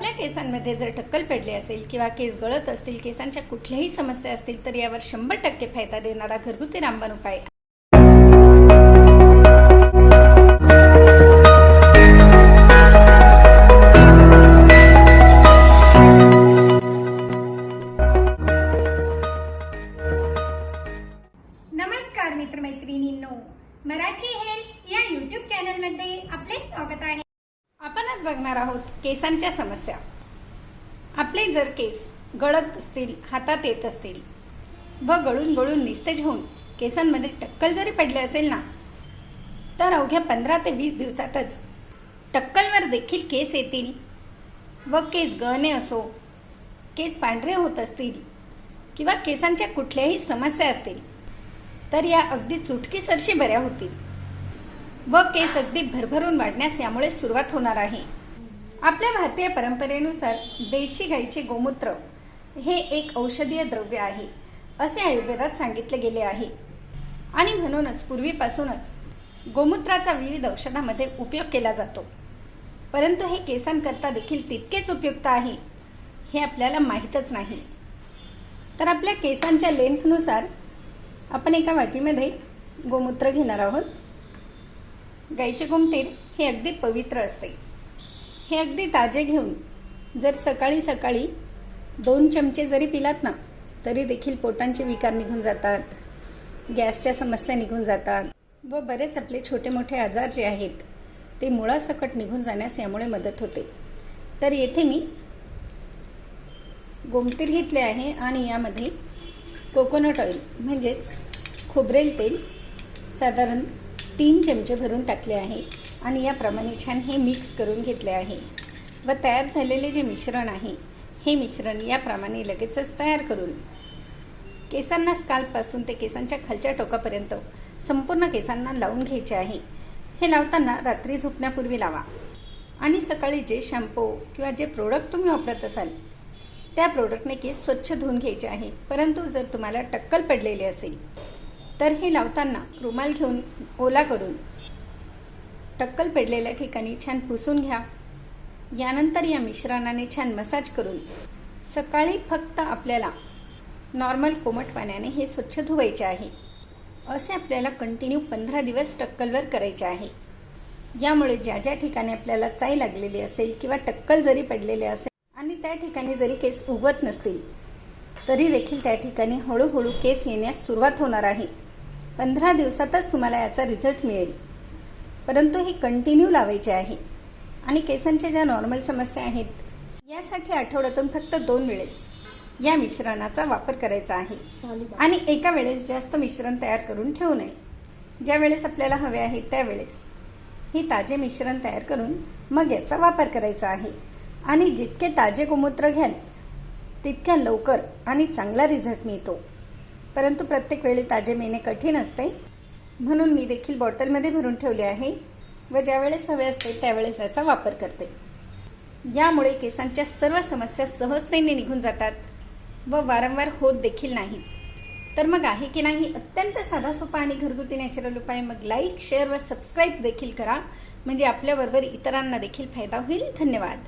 आपल्या केसांमध्ये जर टक्कल पडली असेल किंवा केस गळत असतील केसांच्या कुठल्याही समस्या असतील तर यावर शंभर टक्के फायदा देणारा घरगुती रामबाण उपाय नमस्कार मित्रमैत्रिणींनो मराठी हेल्थ या यूट्यूब चॅनलमध्ये आपले स्वागत आहे. आज बघणार आहोत केसांच्या समस्या. आपले जर केस गळत असतील हातात येत असतील व गळून गळून निस्तेज होऊन केसांमध्ये टक्कल जरी पडले असेल ना तर अवघ्या पंधरा ते वीस दिवसातच टक्कलवर देखील केस येतील व केस गळणे असो केस पांढरे होत असतील किंवा केसांच्या कुठल्याही समस्या असतील तर या अगदी चुटकीसरशी बऱ्या होतील. व केस अगदी भरभरून वाढण्यास यामुळे सुरुवात होणार आहे. आपल्या भारतीय परंपरेनुसार देशी गाईचे गोमूत्र हे एक औषधीय द्रव्य आहे असे आयुर्वेदात सांगितले गेले आहे. आणि म्हणूनच पूर्वीपासूनच गोमूत्राचा विविध औषधामध्ये उपयोग केला जातो. परंतु हे केसांकरता देखील तितकेच उपयुक्त आहे हे आपल्याला माहीतच नाही. तर आपल्या केसांच्या लेंथनुसार आपण एका वाटीमध्ये गोमूत्र घेणार आहोत. गाईचे गोमतीर हे अगदी पवित्र असते. हे अगदी ताजे घेऊन जर सकाळी सकाळी दोन चमचे जरी पिलात ना तरी देखील पोटांचे विकार निघून जातात गॅसच्या समस्या निघून जातात व बरेच आपले छोटे मोठे आजार जे आहेत ते मुळासकट निघून जाण्यास यामुळे मदत होते. तर येथे मी गोमतीर घेतले आहे आणि यामध्ये कोकोनट ऑइल म्हणजेच खोबरेल तेल साधारण तीन चमचे भरून टाकले आहे आणि याप्रमाणे छान हे मिक्स करून घेतले आहे. व तयार झालेले जे मिश्रण आहे हे मिश्रण याप्रमाणे लगेचच तयार करून केसांना स्काल्पपासून ते केसांच्या खालच्या टोकापर्यंत संपूर्ण केसांना लावून घ्यायचे आहे. हे लावताना रात्री झोपण्यापूर्वी लावा. आणि सकाळी जे शॅम्पू किंवा जे प्रोडक्ट तुम्ही वापरत असाल त्या प्रोडक्टने केस स्वच्छ धुवून घ्यायचे आहे. परंतु जर तुम्हाला टक्कल पडलेली असेल तर हे लावताना रुमाल घेऊन ओला करून टक्कल पडलेल्या ठिकाणी छान पुसून घ्या. यानंतर या मिश्रणाने छान मसाज करून सकाळी फक्त आपल्याला नॉर्मल कोमट पाण्याने हे स्वच्छ धुवायचे आहे. असे आपल्याला कंटिन्यू पंधरा दिवस टक्कलवर करायचे आहे. यामुळे ज्या ज्या ठिकाणी आपल्याला चाई लागलेली असेल किंवा टक्कल जरी पडलेले असेल आणि त्या ठिकाणी जरी केस उगवत नसतील तरी देखील त्या ठिकाणी हळूहळू केस येण्यास सुरुवात होणार आहे. पंधरा दिवसातच तुम्हाला याचा रिझल्ट मिळेल. परंतु हे कंटिन्यू लावायचे आहे. आणि केसांच्या ज्या नॉर्मल समस्या आहेत यासाठी आठवड्यातून फक्त दोन वेळेस या मिश्रणाचा वापर करायचा आहे. आणि एका वेळेस जास्त मिश्रण तयार करून ठेवू नये. ज्या वेळेस आपल्याला हवे आहे त्यावेळेस हे ताजे मिश्रण तयार करून मग याचा वापर करायचा आहे. आणि जितके ताजे गोमूत्र घ्याल तितक्या लवकर आणि चांगला रिझल्ट मिळतो. परंतु प्रत्येक वेळी ताजे मिळणे कठीण असते. म्हणून मी देखील बॉटलमध्ये भरून ठेवले आहे व ज्यावेळेस हवे असते त्यावेळेस याचा वापर करते. यामुळे केसांच्या सर्व समस्या सहजतेने निघून जातात व वारंवार होत देखील नाहीत. तर मग आहे की नाही? अत्यंत साधा सोपा आणि घरगुती नॅचरल उपाय. मग लाईक शेअर व सबस्क्राईब देखील करा. म्हणजे आपल्याबरोबर इतरांना देखील फायदा होईल. धन्यवाद.